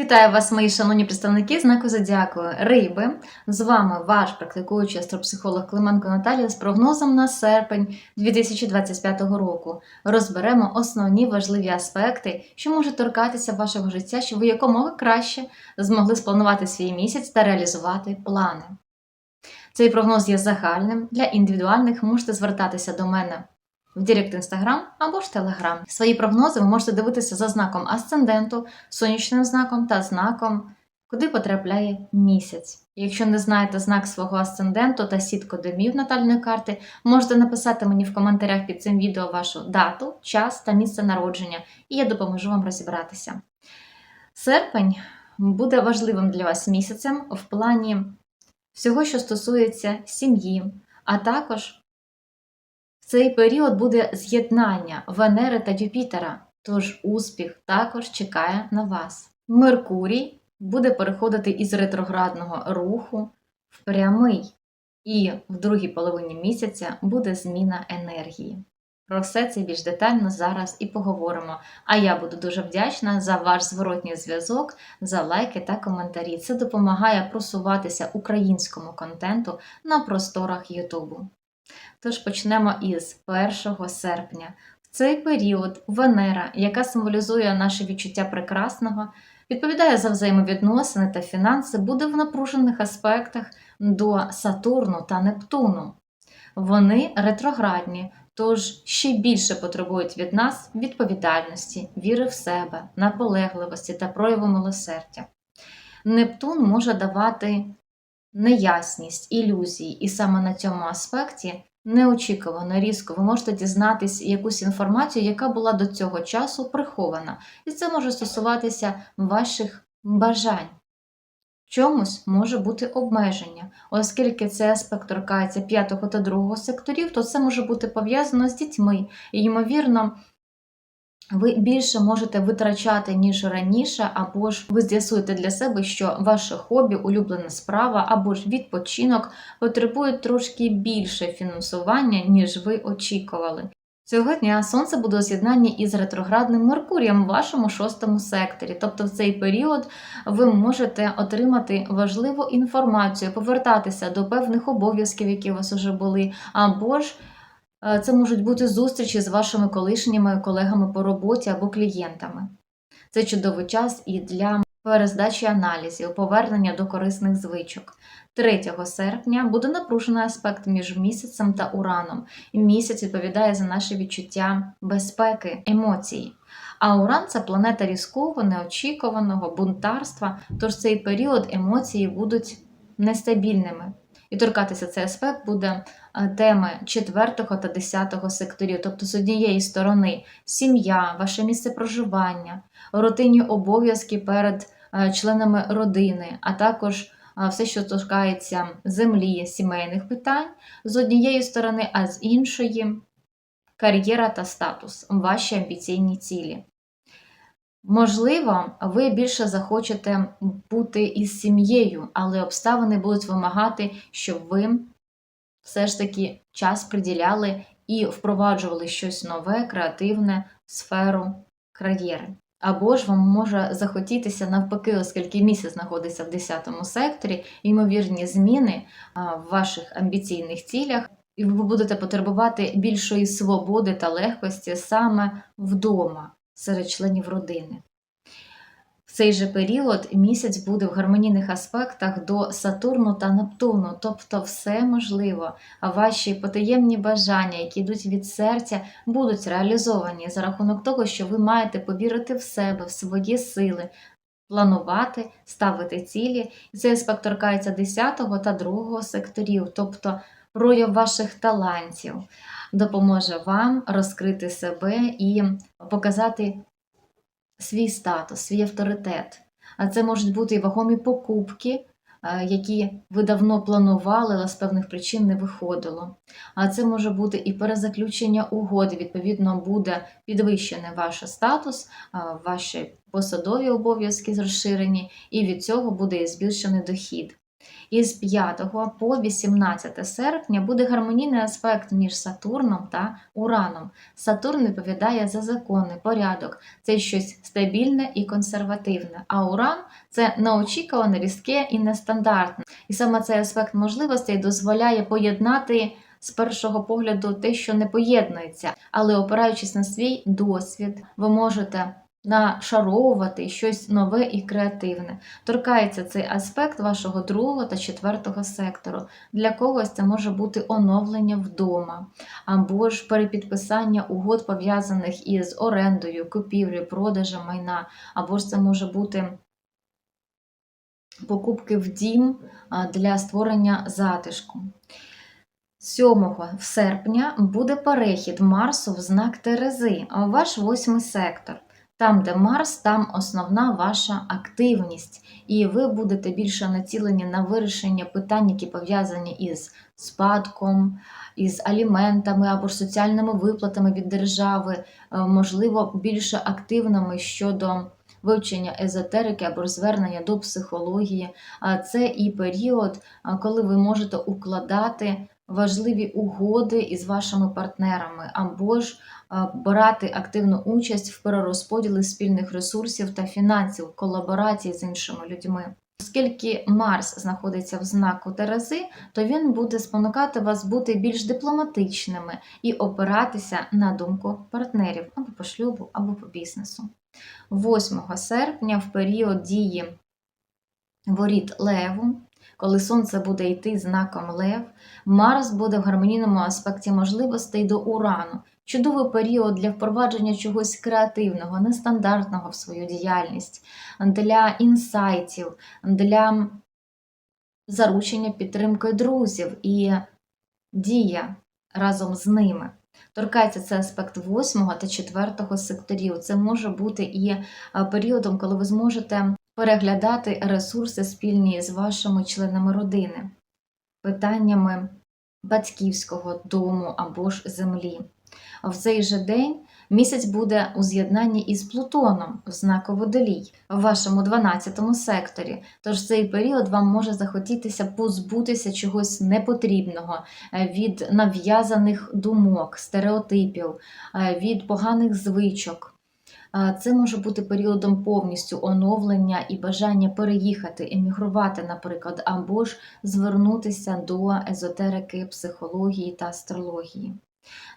Вітаю вас, мої шановні представники знаку Зодіаку Риби. З вами ваш практикуючий астропсихолог Клименко Наталія з прогнозом на серпень 2025 року. Розберемо основні важливі аспекти, що можуть торкатися вашого життя, щоб ви якомога краще змогли спланувати свій місяць та реалізувати плани. Цей прогноз є загальним. Для індивідуальних можете звертатися до мене в Директ Інстаграм або ж Телеграм. Свої прогнози ви можете дивитися за знаком асценденту, сонячним знаком та знаком, куди потрапляє місяць. Якщо не знаєте знак свого асценденту та сітку домів натальної карти, можете написати мені в коментарях під цим відео вашу дату, час та місце народження, і я допоможу вам розібратися. Серпень буде важливим для вас місяцем в плані всього, що стосується сім'ї, а також цей період буде з'єднання Венери та Юпітера, тож успіх також чекає на вас. Меркурій буде переходити із ретроградного руху в прямий, і в другій половині місяця буде зміна енергії. Про все це більш детально зараз і поговоримо. А я буду дуже вдячна за ваш зворотній зв'язок, за лайки та коментарі. Це допомагає просуватися українському контенту на просторах Ютубу. Тож почнемо із 1 серпня. В цей період Венера, яка символізує наше відчуття прекрасного, відповідає за взаємовідносини та фінанси, буде в напружених аспектах до Сатурну та Нептуну. Вони ретроградні, тож ще більше потребують від нас відповідальності, віри в себе, наполегливості та прояву милосердя. Нептун може давати неясність, ілюзії, і саме на цьому аспекті неочікувано різко ви можете дізнатись якусь інформацію, яка була до цього часу прихована. І це може стосуватися ваших бажань. Чомусь може бути обмеження, оскільки цей аспект торкається п'ятого та другого секторів, то це може бути пов'язано з дітьми. І, ймовірно, ви більше можете витрачати, ніж раніше, або ж ви з'ясуєте для себе, що ваше хобі, улюблена справа або ж відпочинок потребують трошки більше фінансування, ніж ви очікували. Цього дня сонце буде у з'єднанні із ретроградним Меркурієм в вашому шостому секторі. Тобто в цей період ви можете отримати важливу інформацію, повертатися до певних обов'язків, які у вас вже були, або ж це можуть бути зустрічі з вашими колишніми колегами по роботі або клієнтами. Це чудовий час і для перездачі аналізів, повернення до корисних звичок. 3 серпня буде напружений аспект між місяцем та ураном. Місяць відповідає за наше відчуття безпеки, емоції. А Уран це планета різкого, неочікуваного, бунтарства, тож цей період емоції будуть нестабільними. І торкатися цей аспект буде е, теми 4 та 10 секторів, тобто з однієї сторони сім'я, ваше місце проживання, рутинні обов'язки перед е, членами родини, а також е, все, що торкається землі, сімейних питань з однієї сторони, а з іншої кар'єра та статус, ваші амбіційні цілі. Можливо, ви більше захочете бути із сім'єю, але обставини будуть вимагати, щоб ви все ж таки час приділяли і впроваджували щось нове, креативне в сферу кар'єри. Або ж вам може захотітися навпаки, оскільки місяць знаходиться в 10 секторі, ймовірні зміни в ваших амбіційних цілях, і ви будете потребувати більшої свободи та легкості саме вдома серед членів родини. В цей же період місяць буде в гармонійних аспектах до Сатурну та Нептуну, тобто все можливо, а ваші потаємні бажання, які йдуть від серця, будуть реалізовані за рахунок того, що ви маєте повірити в себе, в свої сили, планувати, ставити цілі. І цей аспект торкається 10 та 2 секторів, тобто прояв ваших талантів допоможе вам розкрити себе і показати свій статус, свій авторитет. А це можуть бути і вагомі покупки, е, які ви давно планували, але з певних причин не виходило. А це може бути і перезаключення угоди, відповідно, буде підвищений ваш статус, е, ваші посадові обов'язки розширені, і від цього буде і збільшений дохід. Із 5 по 18 серпня буде гармонійний аспект між Сатурном та Ураном. Сатурн відповідає за закони, порядок, це щось стабільне і консервативне. А Уран це неочікуване, різке і нестандартне. І саме цей аспект можливостей дозволяє поєднати з першого погляду те, що не поєднується, але опираючись на свій досвід, ви можете нашаровувати щось нове і креативне. Торкається цей аспект вашого другого та четвертого сектору. Для когось це може бути оновлення вдома, або ж перепідписання угод, пов'язаних із орендою, купівлею, продажем майна, або ж це може бути покупки в дім для створення затишку. 7 серпня буде перехід Марсу в знак Терези, ваш восьмий сектор. Там, де Марс, там основна ваша активність, і ви будете більше націлені на вирішення питань, які пов'язані із спадком, із аліментами або ж соціальними виплатами від держави, е, можливо, більше активними щодо вивчення езотерики або звернення до психології. А Це і період, коли ви можете укладати важливі угоди із вашими партнерами, або ж брати активну участь в перерозподілі спільних ресурсів та фінансів, колаборації з іншими людьми. Оскільки Марс знаходиться в знаку Терези, то він буде спонукати вас бути більш дипломатичними і опиратися на думку партнерів або по шлюбу, або по бізнесу. 8 серпня, в період дії воріт Леву, коли Сонце буде йти знаком Лев, Марс буде в гармонійному аспекті можливостей до Урану. Чудовий період для впровадження чогось креативного, нестандартного в свою діяльність, для інсайтів, для заручення підтримки друзів і дія разом з ними. Торкається це аспект 8 та 4 секторів. Це може бути і е, періодом, коли ви зможете переглядати ресурси спільні з вашими членами родини, питаннями батьківського дому або ж землі. В цей же день місяць буде у з'єднанні із Плутоном в знаку Водолій в вашому 12 секторі. Тож цей період вам може захотітися позбутися чогось непотрібного е, від нав'язаних думок, стереотипів, е, від поганих звичок. Це може бути періодом повністю оновлення і бажання переїхати, емігрувати, наприклад, або ж звернутися до езотерики, психології та астрології.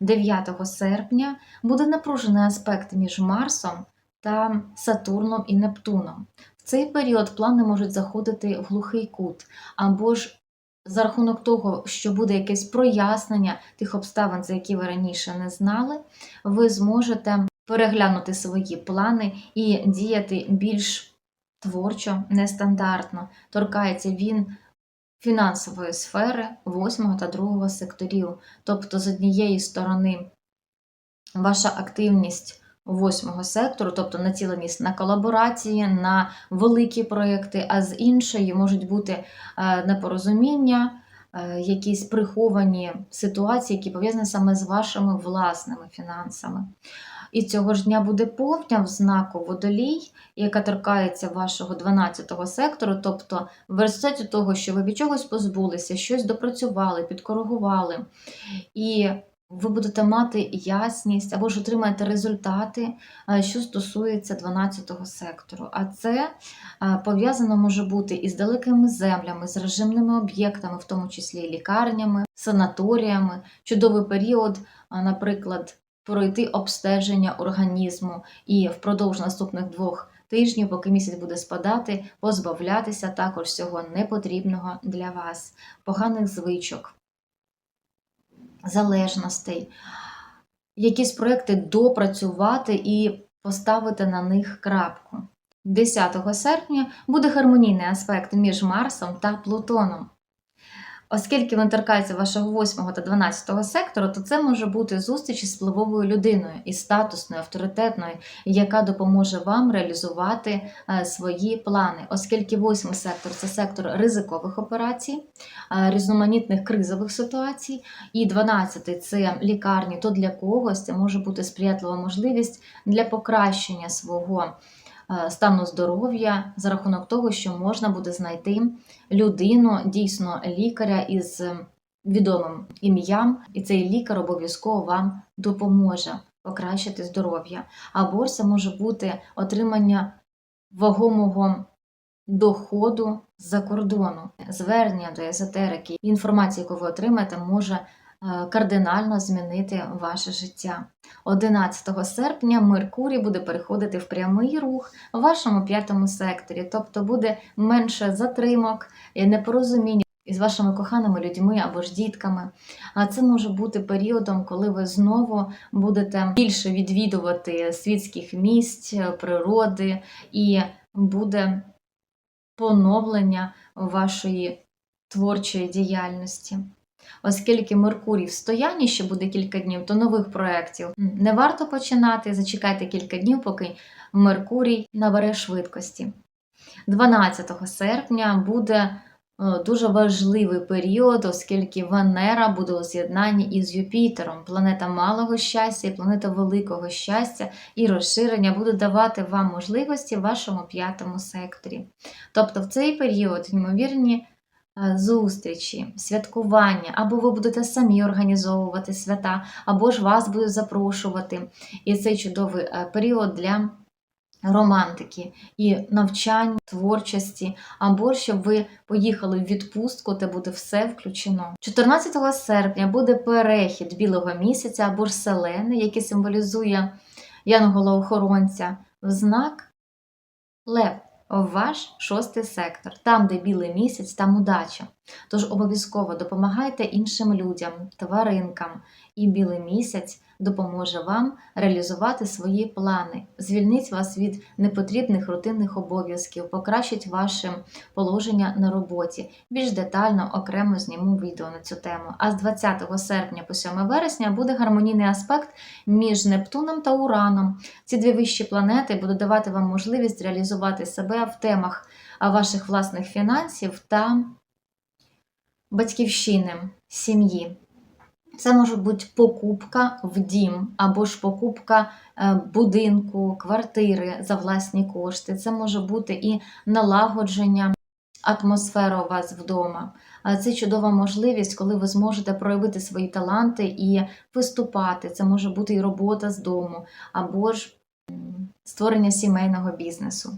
9 серпня буде напружений аспект між Марсом та Сатурном і Нептуном. В цей період плани можуть заходити в глухий кут, або ж за рахунок того, що буде якесь прояснення тих обставин, за які ви раніше не знали, ви зможете переглянути свої плани і діяти більш творчо, нестандартно. Торкається він фінансової сфери 8 та 2 секторів. Тобто, з однієї сторони, ваша активність 8 сектору, тобто націленість на колаборації, на великі проекти, а з іншої можуть бути е, непорозуміння, е, якісь приховані ситуації, які пов'язані саме з вашими власними фінансами. І цього ж дня буде повня в знаку водолій, яка торкається вашого 12-го сектору, тобто в результаті того, що ви від чогось позбулися, щось допрацювали, підкоригували, і ви будете мати ясність або ж отримаєте результати, е, що стосується 12-го сектору. А це е, пов'язано може бути із далекими землями, з режимними об'єктами, в тому числі лікарнями, санаторіями, чудовий період, е, наприклад пройти обстеження організму і впродовж наступних двох тижнів, поки місяць буде спадати, позбавлятися також всього непотрібного для вас, поганих звичок, залежностей, якісь проекти допрацювати і поставити на них крапку. 10 серпня буде гармонійний аспект між Марсом та Плутоном. Оскільки він торкається вашого 8 та 12 сектору, то це може бути зустріч із впливовою людиною, і статусною, авторитетною, яка допоможе вам реалізувати е, свої плани. Оскільки 8 сектор це сектор ризикових операцій, е, різноманітних кризових ситуацій, і 12 це лікарні, то для когось це може бути сприятлива можливість для покращення свого стану здоров'я за рахунок того, що можна буде знайти людину, дійсно лікаря із е, відомим ім'ям, і цей лікар обов'язково вам допоможе покращити здоров'я. Або це може бути отримання вагомого доходу з-за кордону, звернення до езотерики. Інформація, яку ви отримаєте, може е, кардинально змінити ваше життя. 11 серпня Меркурій буде переходити в прямий рух в вашому п'ятому секторі, тобто буде менше затримок, і непорозумінь із вашими коханими людьми або ж дітками. А це може бути періодом, коли ви знову будете більше відвідувати світських місць, природи, і буде поновлення вашої творчої діяльності. Оскільки Меркурій в стоянні ще буде кілька днів, то нових проєктів не варто починати. Зачекайте кілька днів, поки Меркурій набере швидкості. 12 серпня буде е, дуже важливий період, оскільки Венера буде у з'єднанні із Юпітером, планета малого щастя і планета великого щастя, і розширення будуть давати вам можливості в вашому п'ятому секторі. Тобто в цей період, ймовірні, зустрічі, святкування, або ви будете самі організовувати свята, або ж вас будуть запрошувати. І цей чудовий е, період для романтики і навчань, творчості, або щоб ви поїхали в відпустку, де буде все включено. 14 серпня буде перехід білого місяця або ж селени, який символізує янгола-охоронця, в знак Лев. Ваш шостий сектор, там, де білий місяць, там удача. Тож обов'язково допомагайте іншим людям, тваринкам, і білий місяць допоможе вам реалізувати свої плани, звільнить вас від непотрібних рутинних обов'язків, покращить ваше положення на роботі. Більш детально окремо зніму відео на цю тему. А з 20 серпня по 7 вересня буде гармонійний аспект між Нептуном та Ураном. Ці дві вищі планети будуть давати вам можливість реалізувати себе в темах ваших власних фінансів та батьківщини, сім'ї. Це може бути покупка в дім, або ж покупка е, будинку, квартири за власні кошти. Це може бути і налагодження атмосфери у вас вдома. Це чудова можливість, коли ви зможете проявити свої таланти і виступати. Це може бути і робота з дому, або ж створення сімейного бізнесу.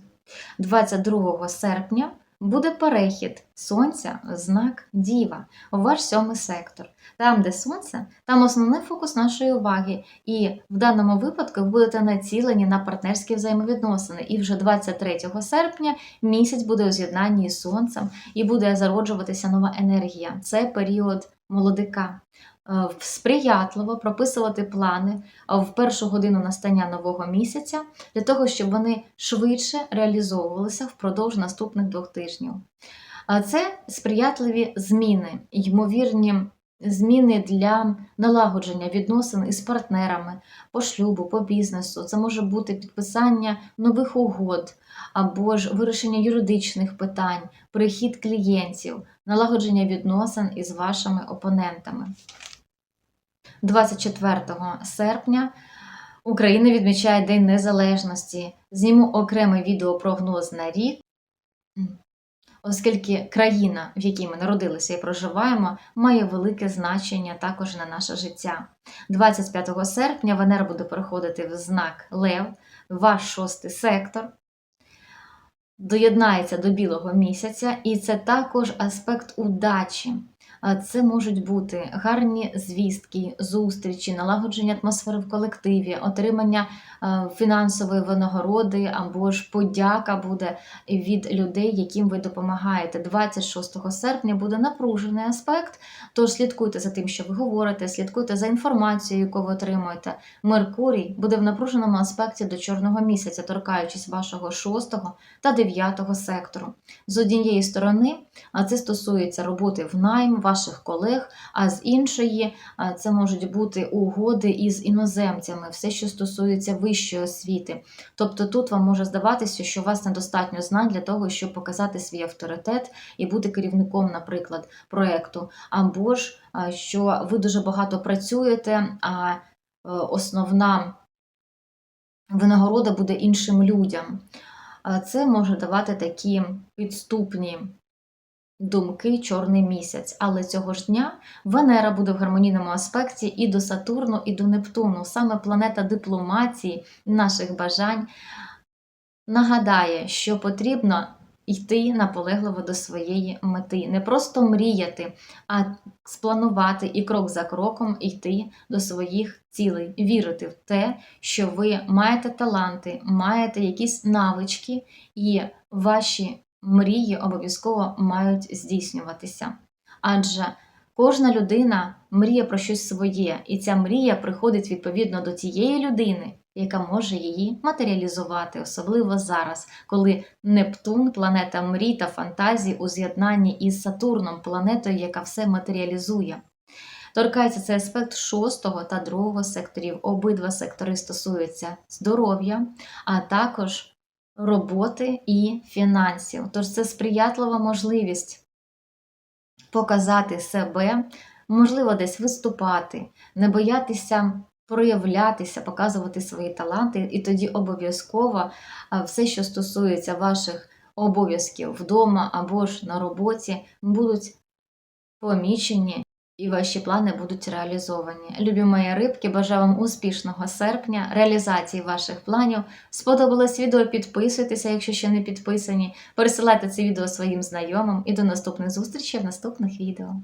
22 серпня буде перехід сонця в знак Діва у ваш сьомий сектор. Там, де сонце, там основний фокус нашої уваги. І в даному випадку ви будете націлені на партнерські взаємовідносини. І вже 23 серпня місяць буде у з'єднанні з сонцем і буде зароджуватися нова енергія. Це період молодика. Е, сприятливо прописувати плани в першу годину настання нового місяця для того, щоб вони швидше реалізовувалися впродовж наступних двох тижнів. Це сприятливі зміни, ймовірні зміни для налагодження відносин із партнерами по шлюбу, по бізнесу. Це може бути підписання нових угод або ж вирішення юридичних питань, прихід клієнтів, налагодження відносин із вашими опонентами. 24 серпня Україна відмічає День Незалежності. Зніму окремий відеопрогноз на рік, оскільки країна, в якій ми народилися і проживаємо, має велике значення також на наше життя. 25 серпня Венера буде переходити в знак Лев, ваш шостий сектор. Доєднається до білого місяця, і це також аспект удачі. Це можуть бути гарні звістки, зустрічі, налагодження атмосфери в колективі, отримання е, фінансової винагороди або ж подяка буде від людей, яким ви допомагаєте. 26 серпня буде напружений аспект. Тож слідкуйте за тим, що ви говорите, слідкуйте за інформацією, яку ви отримуєте. Меркурій буде в напруженому аспекті до чорного місяця, торкаючись вашого 6 та 9 сектору. З однієї сторони, а це стосується роботи в найм ваших колег, а з іншої це можуть бути угоди із іноземцями, все, що стосується вищої освіти. Тобто тут вам може здаватися, що у вас недостатньо знань для того, щоб показати свій авторитет і бути керівником, наприклад, проєкту, або ж що ви дуже багато працюєте, а е, основна винагорода буде іншим людям. це може давати такі підступні думки чорний місяць. Але цього ж дня Венера буде в гармонійному аспекті і до Сатурну, і до Нептуну. Саме планета дипломатії, наших бажань нагадає, що потрібно йти наполегливо до своєї мети. Не просто мріяти, а спланувати і крок за кроком йти до своїх цілей, вірити в те, що ви маєте таланти, маєте якісь навички, і ваші мрії обов'язково мають здійснюватися. Адже кожна людина мріє про щось своє, і ця мрія приходить відповідно до тієї людини, яка може її матеріалізувати, особливо зараз, коли Нептун, планета мрій та фантазій у з'єднанні із Сатурном, планетою, яка все матеріалізує. Торкається цей аспект шостого та другого секторів. Обидва сектори стосуються здоров'я, а також роботи і фінансів. Тож це сприятлива можливість показати себе, можливо, десь виступати, не боятися проявлятися, показувати свої таланти, і тоді обов'язково все, що стосується ваших обов'язків вдома або ж на роботі, будуть помічені. І ваші плани будуть реалізовані. Любі мої рибки, бажаю вам успішного серпня, реалізації ваших планів. Сподобалось відео? Підписуйтеся, якщо ще не підписані. Пересилайте це відео своїм знайомим і до наступних зустрічей в наступних відео.